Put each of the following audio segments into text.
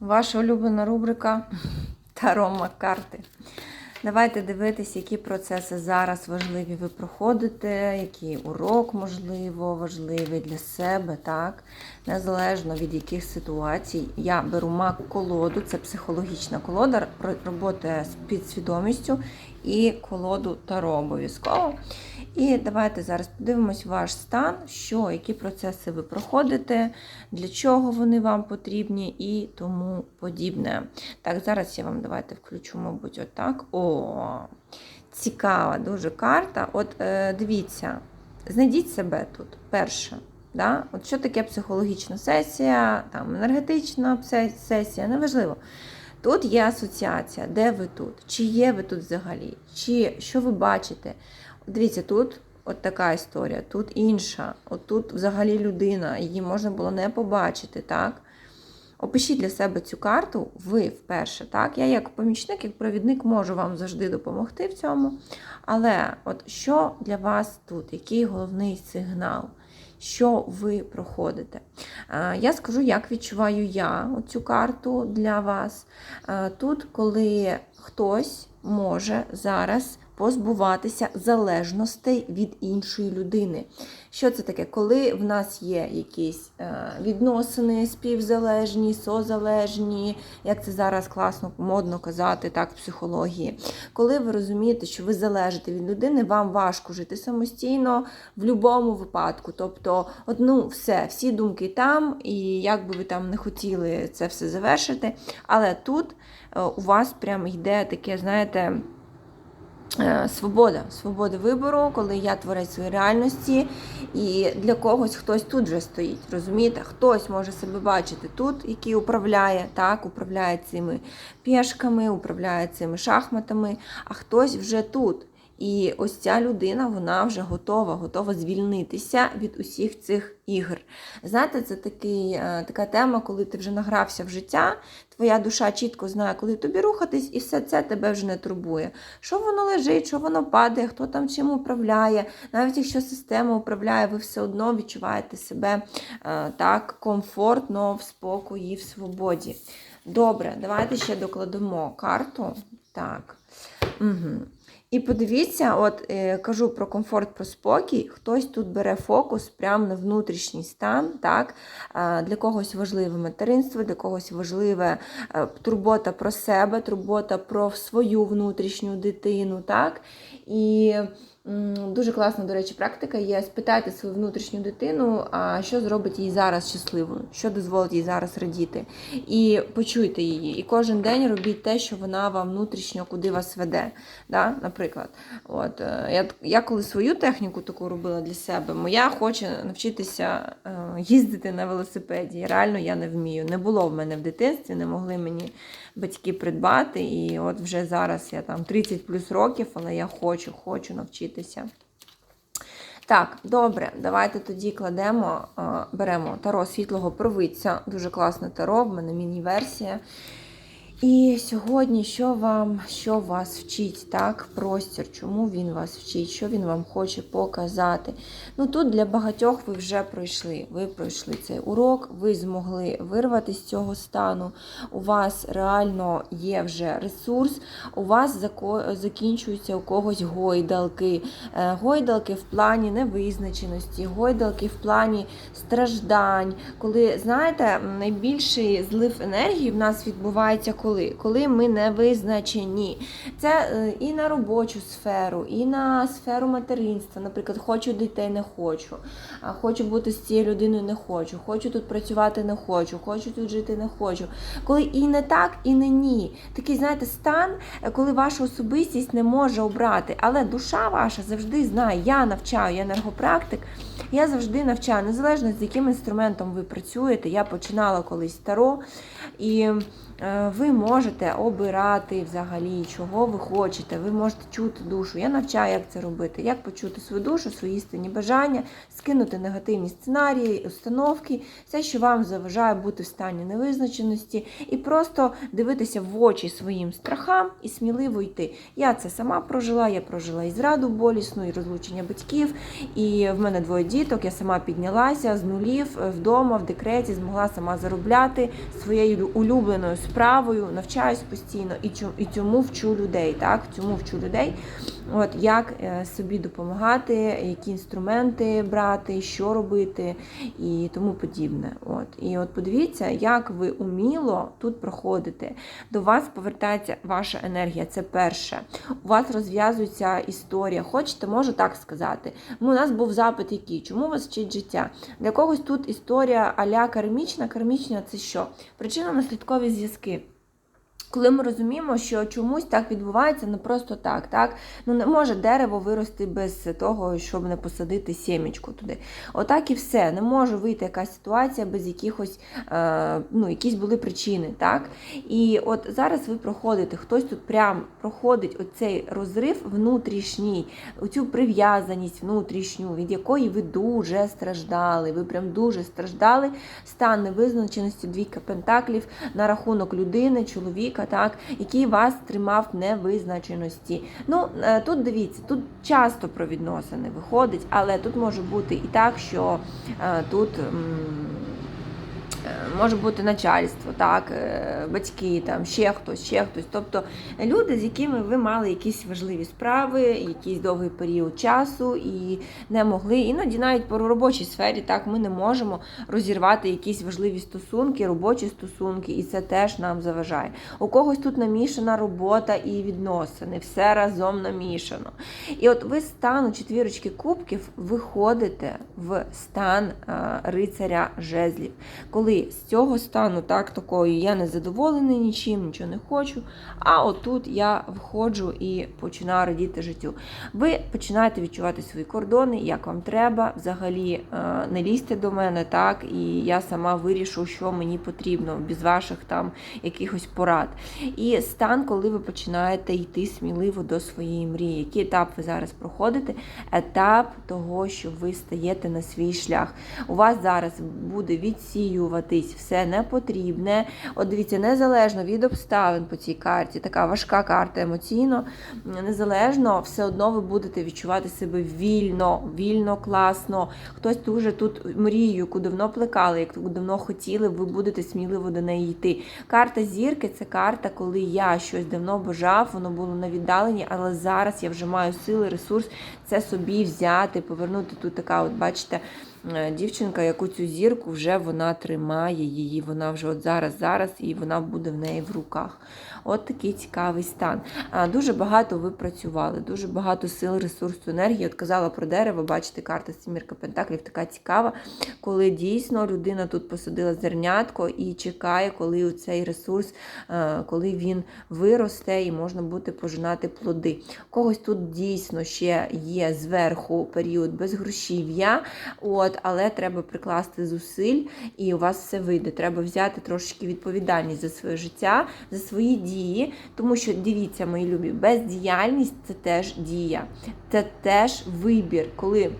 Ваша улюблена рубрика Тарома карти. Давайте дивитися, які процеси зараз важливі ви проходите, який урок, можливо, важливий для себе, так? Незалежно від яких ситуацій. Я беру мак колоду, це психологічна колода, ро- робота з підсвідомістю і колоду Таро обов'язково. І давайте зараз подивимось ваш стан, що, які процеси ви проходите, для чого вони вам потрібні і тому подібне. Так, зараз я вам давайте включу, мабуть, отак. О, цікава дуже карта. От е, дивіться, знайдіть себе тут перше. Да? От що таке психологічна сесія, там енергетична сесія, неважливо. Тут є асоціація, де ви тут, чи є ви тут взагалі, чи що ви бачите. Дивіться, тут от така історія, тут інша. От тут взагалі людина, її можна було не побачити, так? Опишіть для себе цю карту, ви вперше. так? Я як помічник, як провідник можу вам завжди допомогти в цьому. Але от що для вас тут? Який головний сигнал? Що ви проходите? Я скажу, як відчуваю я цю карту для вас. Тут, коли хтось може зараз позбуватися залежностей від іншої людини. Що це таке? Коли в нас є якісь е, відносини співзалежні, созалежні, як це зараз класно модно казати, так, в психології. Коли ви розумієте, що ви залежите від людини, вам важко жити самостійно в будь-якому випадку. Тобто, ну, все, всі думки там, і як би ви там не хотіли це все завершити. Але тут е, у вас прямо йде таке, знаєте. Е, Свобода, свобода вибору, коли я творець своєї реальності, і для когось хтось тут вже стоїть. Розумієте, хтось може себе бачити тут, який управляє, так, управляє цими пішками, управляє цими шахматами, а хтось вже тут. І ось ця людина, вона вже готова, готова звільнитися від усіх цих ігр. Знаєте, це такий, е, така тема, коли ти вже награвся в життя, твоя душа чітко знає, коли тобі рухатись, і все це тебе вже не турбує. Що воно лежить, що воно падає, хто там чим управляє. Навіть якщо система управляє, ви все одно відчуваєте себе е, так комфортно, в спокої, в свободі. Добре, давайте ще докладемо карту. Так. Угу. І подивіться, от е, кажу про комфорт, про спокій. Хтось тут бере фокус прямо на внутрішній стан. Так? Для когось важливе материнство, для когось важливе е, турбота про себе, турбота про свою внутрішню дитину. Так? І дуже класна, до речі, практика є. Спитайте свою внутрішню дитину, що зробить їй зараз щасливою, що дозволить їй зараз радіти. І почуйте її. І кожен день робіть те, що вона вам внутрішньо куди вас веде. Да? Наприклад, от, е, я, я коли свою техніку таку робила для себе, моя хоче навчитися е, їздити на велосипеді. Реально я не вмію. Не було в мене в дитинстві, не могли мені батьки придбати. І от вже зараз я там 30 плюс років, але я хочу, хочу навчитися. Так, добре, давайте тоді кладемо, беремо таро світлого провидця. Дуже класне таро, в мене міні-версія. І сьогодні що вам, що вас вчить, так, простір, чому він вас вчить, що він вам хоче показати. Ну тут для багатьох ви вже пройшли. Ви пройшли цей урок, ви змогли вирвати з цього стану. У вас реально є вже ресурс, у вас закінчуються у когось гойдалки. Е, Гойдалки в плані невизначеності, гойдалки в плані страждань. Коли, знаєте, найбільший злив енергії в нас відбувається коли? Коли ми не визначені. Це е, і на робочу сферу, і на сферу материнства. Наприклад, хочу дітей, не хочу. Хочу бути з цією людиною, не хочу. Хочу тут працювати, не хочу. Хочу тут жити, не хочу. Коли і не так, і не ні. Такий, знаєте, стан, е, коли ваша особистість не може обрати. Але душа ваша завжди знає, я навчаю, я енергопрактик. Я завжди навчаю, незалежно з яким інструментом ви працюєте. Я починала колись таро, і ви можете обирати взагалі, чого ви хочете. Ви можете чути душу. Я навчаю, як це робити, як почути свою душу, свої істинні бажання, скинути негативні сценарії, установки, все, що вам заважає бути в стані невизначеності, і просто дивитися в очі своїм страхам і сміливо йти. Я це сама прожила, я прожила і зраду болісну, і розлучення батьків. І в мене двоє діток. Я сама піднялася з нулів е, вдома, в декреті, змогла сама заробляти своєю улюбленою справою, навчаюсь постійно і цьому вчу людей. Так, цьому вчу людей. От як е, собі допомагати, які інструменти брати, що робити і тому подібне. От і от подивіться, як ви уміло тут проходите. До вас повертається ваша енергія. Це перше. У вас розв'язується історія. Хочете, можу так сказати. Ну, у нас був запит, який чому вас вчить життя? Для когось тут історія аля кармічна. Кармічна це що? Причинно-наслідкові зв'язки. Коли ми розуміємо, що чомусь так відбувається не просто так, так ну не може дерево вирости без того, щоб не посадити сімечку туди. Отак і все. Не може вийти якась ситуація без якихось, е, ну, якісь були причини, так? І от зараз ви проходите, хтось тут прям проходить оцей розрив внутрішній, оцю прив'язаність внутрішню, від якої ви дуже страждали. Ви прям дуже страждали. Стан невизначеності, двійка пентаклів на рахунок людини, чоловіка, так, який вас тримав в невизначеності. Ну, е, тут дивіться, тут часто про відносини виходить, але тут може бути і так, що е, тут. Може бути начальство, так, е, батьки, там, ще хтось, ще хтось. Тобто люди, з якими ви мали якісь важливі справи, якийсь довгий період часу і не могли. Іноді навіть по робочій сфері так ми не можемо розірвати якісь важливі стосунки, робочі стосунки, і це теж нам заважає. У когось тут намішана робота і відносини, все разом намішано. І от ви стану четвірочки кубків виходите в стан рицаря жезлів. Коли цього стану, так, такої, я не задоволений нічим, нічого не хочу. А отут я виходжу і починаю радіти життю. Ви починаєте відчувати свої кордони, як вам треба. Взагалі е, не лізьте до мене, так, і я сама вирішу, що мені потрібно, без ваших там якихось порад. І стан, коли ви починаєте йти сміливо до своєї мрії. Який етап ви зараз проходите? Етап того, що ви стаєте на свій шлях. У вас зараз буде відсіюватись все непотрібне. От дивіться, незалежно від обставин по цій карті, така важка карта емоційно, незалежно, все одно ви будете відчувати себе вільно, вільно, класно. Хтось дуже тут мрію, яку давно плекали, яку давно хотіли, ви будете сміливо до неї йти. Карта зірки це карта, коли я щось давно бажав, воно було на віддаленні, але зараз я вже маю сили, ресурс це собі взяти, повернути тут така, от бачите. Е, Дівчинка, яку цю зірку вже вона тримає її, вона вже от зараз, зараз, і вона буде в неї в руках. От такий цікавий стан. Дуже багато ви працювали, дуже багато сил, ресурсу, енергії. От казала про дерево, бачите, карта Сімірка Пентаклів така цікава, коли дійсно людина тут посадила зернятко і чекає, коли цей ресурс, е, коли він виросте і можна буде пожинати плоди. Когось тут дійсно ще є зверху період безгрошів'я, от, але треба прикласти зусиль, і у вас все вийде. Треба взяти трошечки відповідальність за своє життя, за свої дії, тому що дивіться, мої любі, бездіяльність це теж дія, це теж вибір, коли.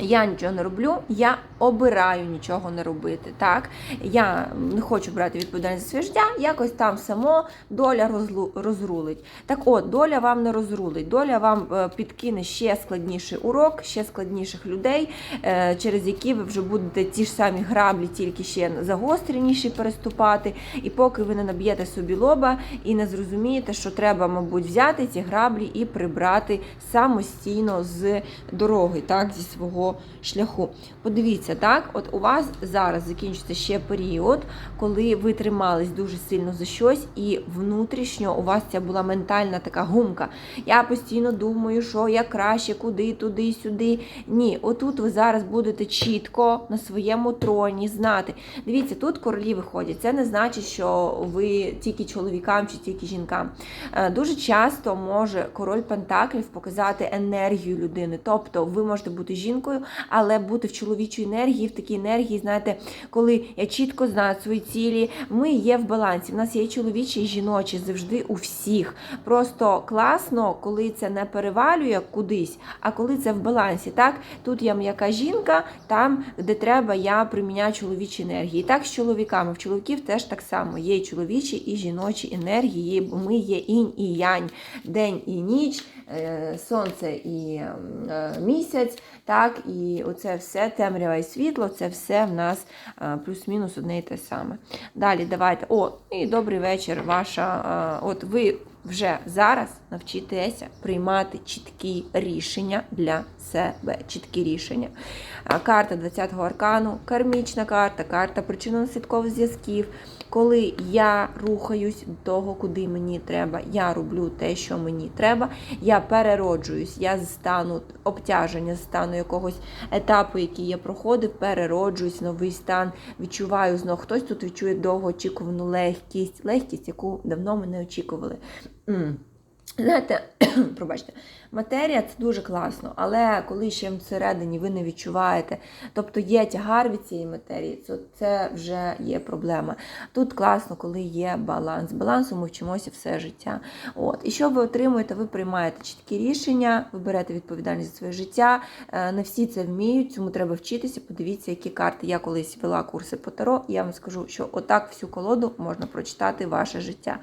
Я нічого не роблю, я обираю нічого не робити. Так? Я не хочу брати відповідальність за своє життя, якось там само доля розрулить. Так от, доля вам не розрулить, доля вам е, підкине ще складніший урок, ще складніших людей, е, через які ви вже будете ті ж самі граблі, тільки ще загостреніші переступати. І поки ви не наб'єте собі лоба і не зрозумієте, що треба, мабуть, взяти ці граблі і прибрати самостійно з дороги, так, зі свого шляху. Подивіться, так, от у вас зараз закінчиться ще період, коли ви тримались дуже сильно за щось, і внутрішньо у вас ця була ментальна така гумка. Я постійно думаю, що я краще, куди, туди, сюди. Ні, отут ви зараз будете чітко на своєму троні знати. Дивіться, тут королі виходять. Це не значить, що ви тільки чоловікам чи тільки жінкам. Е, Дуже часто може король Пентаклів показати енергію людини. Тобто ви можете бути жінкою, але бути в чоловічій енергії енергії, в такій енергії, знаєте, коли я чітко знаю свої цілі, ми є в балансі. В нас є чоловічі, і жіночі завжди у всіх. Просто класно, коли це не перевалює кудись, а коли це в балансі. Так, тут я м'яка жінка, там, де треба, я приміняю чоловічі енергії. І так з чоловіками. В чоловіків теж так само. Є і чоловічі, і жіночі енергії. бо Ми є інь і янь, день і ніч, сонце і е, місяць. Так, і оце все темрява і світло, це все в нас е, плюс-мінус одне і те саме. Далі давайте. О, і добрий вечір. Ваша. е, От ви вже зараз навчитеся приймати чіткі рішення для себе. Чіткі рішення. Карта 20-го аркану, кармічна карта, карта причинно-наслідкових зв'язків. Коли я рухаюсь до того, куди мені треба, я роблю те, що мені треба, я перероджуюсь, я з стану обтяження, з стану якогось етапу, який я проходив, перероджуюсь, новий стан, відчуваю знову. Хтось тут відчує довгоочікувану легкість, легкість, яку давно ми не очікували. Знаєте, пробачте, матерія це дуже класно, але коли ще всередині ви не відчуваєте, тобто є тягар від цієї матерії, то це вже є проблема. Тут класно, коли є баланс. Балансу ми вчимося все життя. От. І що ви отримуєте? Ви приймаєте чіткі рішення, ви берете відповідальність за своє життя. Е, Не всі це вміють, цьому треба вчитися. Подивіться, які карти. Я колись вела курси по таро, і я вам скажу, що отак всю колоду можна прочитати ваше життя.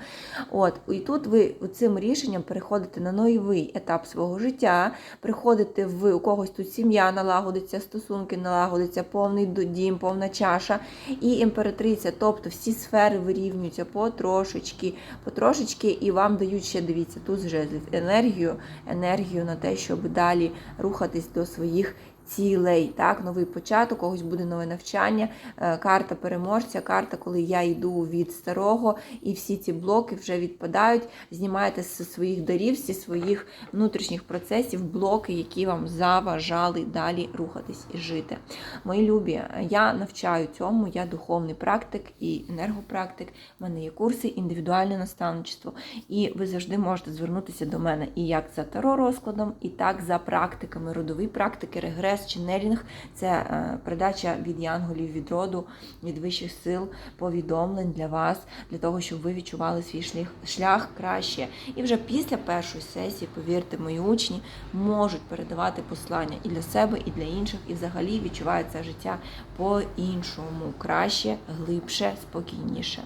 От, і тут ви цим рішенням переходите на новий етап свого життя, приходите в у когось тут сім'я налагодиться, стосунки налагодиться, повний дім, повна чаша і імператриця. Тобто всі сфери вирівнюються потрошечки, потрошечки, і вам дають ще дивіться тут жезлів енергію, енергію на те, щоб далі рухатись до своїх цілей, так, новий початок, когось буде нове навчання, е, карта переможця, карта, коли я йду від старого, і всі ці блоки вже відпадають, знімаєте з своїх дарів, зі своїх внутрішніх процесів блоки, які вам заважали далі рухатись і жити. Мої любі, я навчаю цьому, я духовний практик і енергопрактик. У мене є курси, індивідуальне наставничество. І ви завжди можете звернутися до мене і як за таро розкладом, і так за практиками, родові практики, регрес, ченнелінг це е, передача від янголів, від роду, від вищих сил, повідомлень для вас, для того, щоб ви відчували свій шлях, шлях краще. І вже після першої сесії, повірте, мої учні можуть передавати послання і для себе, і для інших, і взагалі відчувають це життя по-іншому, краще, глибше, спокійніше.